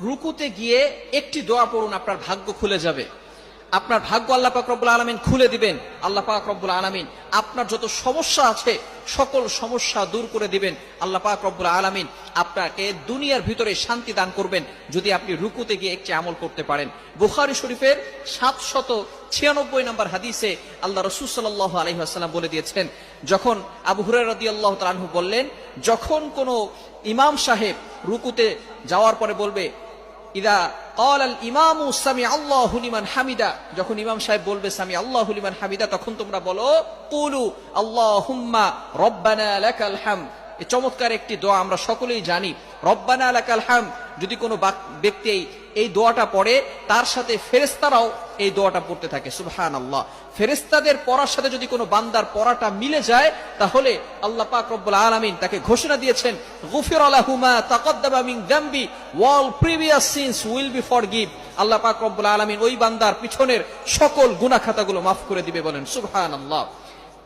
রুকুতে গিয়ে একটি দোয়া পড়ুন, আপনার ভাগ্য খুলে যাবে। আপনার ভাগ্য আল্লাহ পাক রব্বুল আলমিন খুলে দিবেন। আল্লাহ পাক রব্বুল আলমিন আপনার যত সমস্যা আছে, সকল সমস্যা দূর করে দিবেন। আল্লাহ পাক রব্বুল আলমিন আপনাকে দুনিয়ার ভিতরে শান্তি দান করবেন, যদি আপনি রুকুতে গিয়ে একটি আমল করতে পারেন। বুখারি শরীফের সাতশত ছিয়ানব্বই নম্বর হাদিসে আল্লাহ রসুল সাল্লাহ আলহিহাস্লাম বলে দিয়েছেন, যখন আবু হুরাই রদি আল্লাহ তালহু বললেন, যখন কোনো ইমাম সাহেব রুকুতে যাওয়ার পরে বলবে ইদা কল আল ইমাম সামি আল্লাহ হুলিমান হামিদা। যখন ইমাম সাহেব বলবে সামি আল্লাহ হুলিমান হামিদা তখন তোমরা বলো, কুলু আল্লাহ হুম্মা রব্বানা লাকাল হাম এ চমৎকার একটি দোয়া আমরা সকলেই জানি। রব্বানা লাকাল হাম যদি কোনো ব্যক্তি এই দোয়াটা পড়ে, তার সাথে ফেরেস্তারাও এই দোয়াটা পড়তে থাকে সুবহান আল্লাহ ফেরেস্তাদের পড়ার সাথে যদি কোনো বান্দার পড়াটা মিলে যায়, তাহলে আল্লাহ পাক রব্বুল আলামিন তাকে ঘোষণা দিয়েছেন, গুফির আলাহুমা তাকদ্দামা মিন ওয়াল previous sins will be for forgive. Allah পাক রব্বুল আলামিন ওই বান্দার পিছনের সকল গুনাহ খাতাগুলো মাফ করে দিবে বলেন, সুবহানাল্লাহ।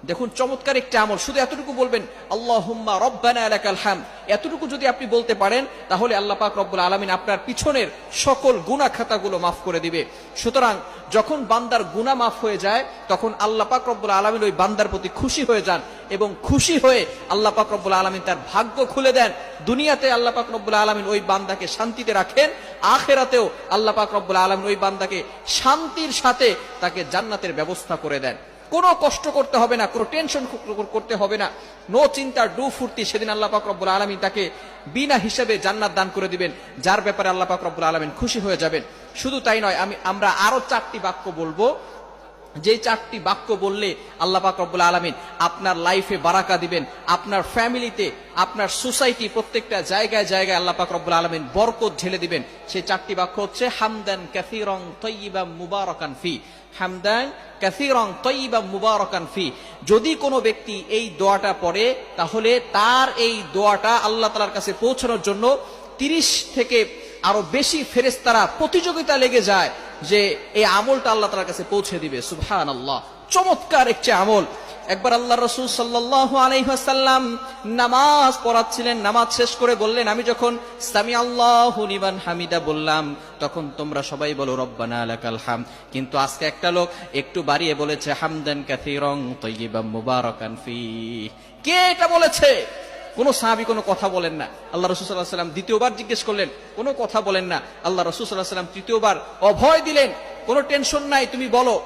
দেখুন, চমৎকার একটা আমল। শুধু এতটুকু বলবেন, আল্লাহুম্মা রব্বানা লাকাল হাম এতটুকু যদি আপনি বলতে পারেন, তাহলে আল্লাহ পাক রব্বুল আলামিন আপনার পিছনের সকল গুনাহ খাতাগুলো মাফ করে দিবে। সুতরাং, যখন বান্দার গুনাহ মাফ হয়ে যায়, তখন আল্লাহ পাক রব্বুল আলামিন ওই বান্দার প্রতি খুশি হয়ে যান এবং খুশি হয়ে আল্লাহ পাক রব্বুল আলামিন তার ভাগ্য খুলে দেন। দুনিয়াতে আল্লাহ পাক রব্বুল আলামিন ওই বান্দাকে শান্তিতে রাখেন, আখেরাতেও আল্লাহ পাক রব্বুল আলামিন ওই বান্দাকে শান্তির সাথে তাকে জান্নাতের ব্যবস্থা করে দেন। কোনো কষ্ট করতে হবে না, কোনো টেনশন করতে হবে না। নো চিন্তা ডু ফুর্তি, সেদিন আল্লাহ পাক রব্বুল আলমী তাকে বিনা হিসাবে জান্নাত দান করে দিবেন, যার ব্যাপারে আল্লাহ পাক রব্বুল আলমিন খুশি হয়ে যাবেন। শুধু তাই নয়, আমি, আমরা আরও চারটি বাক্য বলব। যে চারটি বাক্য বললে আল্লাহ পাক রব্বুল আলমিন আপনার লাইফে বারাকা দিবেন, আপনার ফ্যামিলিতে আপনার সোসাইটি প্রত্যেকটা জায়গায় জায়গায় আল্লাহ পাক আলমিন বরকত ঢেলে দিবেন। সেই চারটি বাক্য হচ্ছে, হামদান কাসিরং তৈবা মুবারকান ফি। হামদান কাসিরং তৈবা মুবারকান ফি। যদি কোনো ব্যক্তি এই দোয়াটা পড়ে, তাহলে তার এই দোয়াটা আল্লাহ তালার কাছে পৌঁছানোর জন্য তিরিশ থেকে আরও বেশি ফেরেস্তারা প্রতিযোগিতা লেগে যায়। যে এই আমলটা আল্লাহ তার কাছে পৌঁছে দিবে সুবহান আল্লাহ চমৎকার একটি আমল। একবার আল্লাহ রসুল সাল্লাহ আলাইহাসাল্লাম নামাজ পড়াচ্ছিলেন, নামাজ শেষ করে বললেন, আমি যখন সামি আল্লাহ নিবান হামিদা বললাম, তখন তোমরা সবাই বলো, রব্বানা লাকাল হাম কিন্তু আজকে একটা লোক একটু বাড়িয়ে বলেছে, হামদান কাসীরং তৈয়িবাম মুবারাকান ফি কে এটা বলেছে? কোনো সাহাবি কোনো কথা বলেন না। আল্লাহ রসুল সাল্লাহ সাল্লাম দ্বিতীয়বার জিজ্ঞেস করলেন, কোনো কথা বলেন না। আল্লাহ রসুল সাল্লাহ সাল্লাম তৃতীয়বার অভয় দিলেন, কোনো টেনশন নাই, তুমি বলো।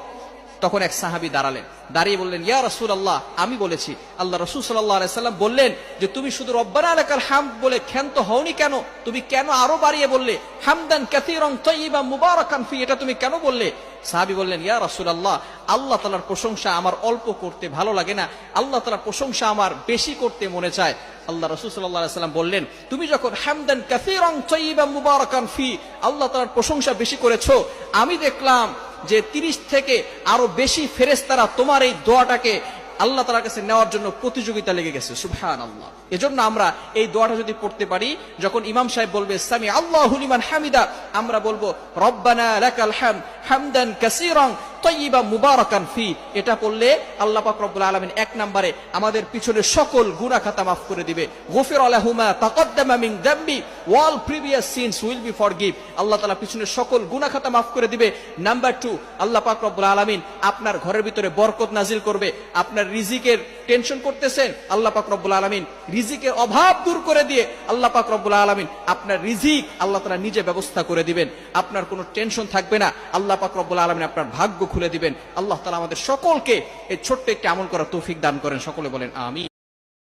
তখন এক সাহাবি দাঁড়ালেন, দাঁড়িয়ে বললেন, ইয়া রসুল আল্লাহ আমি বলেছি। আল্লাহ রসুল সাল্লাহ সাল্লাম বললেন যে, তুমি শুধু রব্বানা আলাকাল হাম বলে ক্ষান্ত হওনি কেন? তুমি কেন আরও বাড়িয়ে বললে? হামদান কাসীরং তৈয়িবা মুবারাকান ফি, এটা তুমি কেন বললে? সাহাবি বললেন, ইয়া রসুল আল্লাহ আল্লাহ তালার প্রশংসা আমার অল্প করতে ভালো লাগে না। আল্লাহ তালার প্রশংসা আমার বেশি করতে মনে চায়। আল্লাহ রসুল সাল্লাহ সাল্লাম বললেন, তুমি যখন হ্যামদান কাসীরং তৈয়িবা মুবারকান ফি, আল্লাহ তালার প্রশংসা বেশি করেছ। আমি দেখলাম যে তিরিশ থেকে আরও বেশি ফেরেস্তারা তোমার এই দোয়াটাকে আল্লাহ তালার কাছে নেওয়ার জন্য প্রতিযোগিতা লেগে গেছে সুবহান আল্লাহ এজন্য আমরা এই দোয়াটা যদি পড়তে পারি, যখন ইমাম সাহেব বলবে সামি আল্লাহ হুলিমান হামিদা আমরা বলব, রব্বানা লাকাল হাম হামদান কাসীরান তৈবা মুবারাকান ফি, এটা পড়লে আল্লাহ আলামিন এক নম্বরে আমাদের পিছনে সকল গুনাহ খাতা মাফ করে দিবে। গফির আলাহুমা ওয়াল previous sins will be Allah পিছনে সকল গুনাহ খাতা মাফ করে দিবে। নাম্বার টু, আল্লাহ আলামিন আপনার ঘরের ভিতরে বরকত নাজিল করবে। আপনার রিজিকের টেনশন করতেছেন, আল্লাহ পাক রব্বুল আলামিন রিজিকের অভাব দূর করে দিয়ে আল্লাহ পাক রব্বুল আলামিন আপনার রিজিক আল্লাহ তাআলা নিজে ব্যবস্থা করে দিবেন। আপনার কোনো টেনশন থাকবে না, আল্লাহ পাক রব্বুল আলামিন আপনার ভাগ্য খুলে দিবেন। আল্লাহ তালা আমাদের সকলকে এই ছোট্ট একটি আমল করার তৌফিক দান করেন। সকলে বলেন আমি